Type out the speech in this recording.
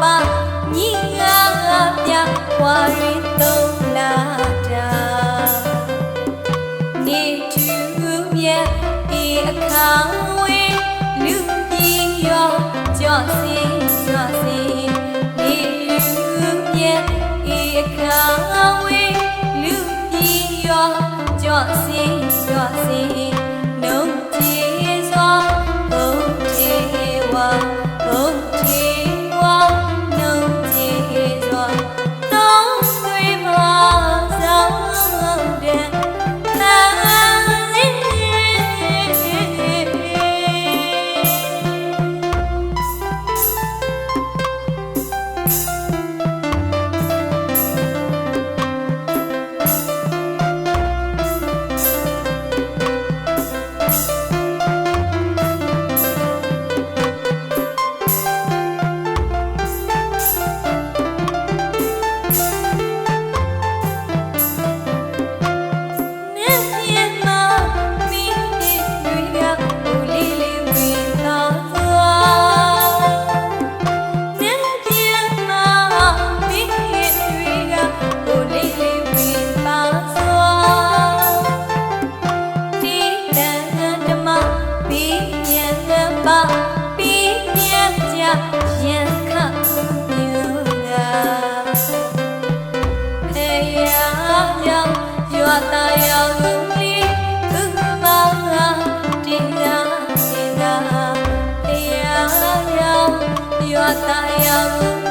မညီငါပြွာရီတုံးလာတာနေသူမြတ်ဒီအခါဝေးလူပြင်းရောကြော့စီကြော့စီနေသူမြတ်ဒီအခါဝေးလူပြင်းရောကြော့စီကြော့စီနှုတ်ချီ Iota é